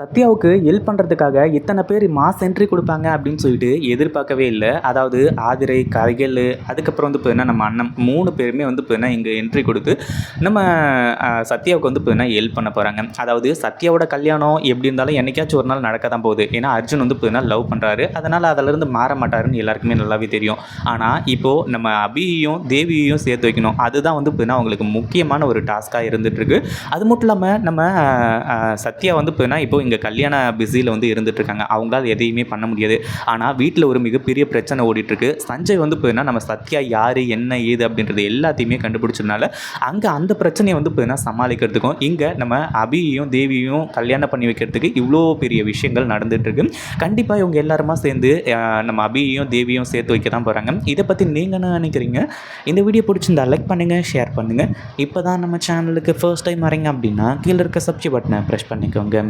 சத்யாவுக்கு help பண்ணுறதுக்காக இத்தனை பேர் மாஸ் என்ட்ரி கொடுப்பாங்க அப்படின்னு சொல்லிட்டு எதிர்பார்க்கவே இல்லை. அதாவது ஆதிரை கரிகள் அதுக்கப்புறம் வந்து பார்த்தீங்கன்னா நம்ம அண்ணன் மூணு பேருமே வந்து பார்த்தீங்கன்னா இங்கே என்ட்ரி கொடுத்து நம்ம சத்யாவுக்கு வந்து பார்த்தீங்கன்னா ஹெல்ப் பண்ண போகிறாங்க அதாவது சத்யாவோட கல்யாணம் எப்படி இருந்தாலும் என்னைக்காச்சும் ஒரு நாள் நடக்க தான் போகுது. ஏன்னா அர்ஜுன் வந்து பார்த்தீங்கன்னா லவ் பண்ணுறாரு அதனால் அதிலிருந்து மாற மாட்டாருன்னு எல்லாருக்குமே நல்லாவே தெரியும். ஆனால் இப்போது நம்ம அபியையும் தேவியையும் சேர்த்து வைக்கணும். அதுதான் வந்து பார்த்தீங்கன்னா அவங்களுக்கு முக்கியமான ஒரு டாஸ்க்காக இருந்துகிட்ருக்கு அது மட்டும் இல்லாமல் நம்ம சத்யா வந்து பார்த்தீங்கன்னா இப்போ இங்கே கல்யாண பிஸியில் வந்து இருந்துகிட்ருக்காங்க அவங்களால் எதையுமே பண்ண முடியாது. ஆனால் வீட்டில் ஒரு மிகப்பெரிய பிரச்சனை ஓடிட்டுருக்கு. சஞ்சய் வந்து பார்த்தீங்கன்னா நம்ம சத்யா யார் என்ன ஏது அப்படின்றது எல்லாத்தையுமே கண்டுபிடிச்சதுனால அங்கே அந்த பிரச்சனையை வந்து பார்த்தீங்கன்னா சமாளிக்கிறதுக்கும் இங்கே நம்ம அபியையும் தேவியையும் கல்யாணம் பண்ணி வைக்கிறதுக்கு இவ்வளோ பெரிய விஷயங்கள் நடந்துகிட்ருக்கு கண்டிப்பாக இவங்க எல்லாருமா சேர்ந்து நம்ம அபியையும் தேவியும் சேர்த்து வைக்க தான் போகிறாங்க இதை பற்றி நீங்கள் என்ன நினைக்கிறீங்க? இந்த வீடியோ பிடிச்சிருந்தா லைக் பண்ணுங்கள் ஷேர் பண்ணுங்கள் இப்போ தான் நம்ம சேனலுக்கு ஃபர்ஸ்ட் டைம் வரீங்க அப்படின்னா கீழே இருக்க சப்ஸ்கிரைப் பட்டனை ப்ரெஸ் பண்ணிக்கோங்க.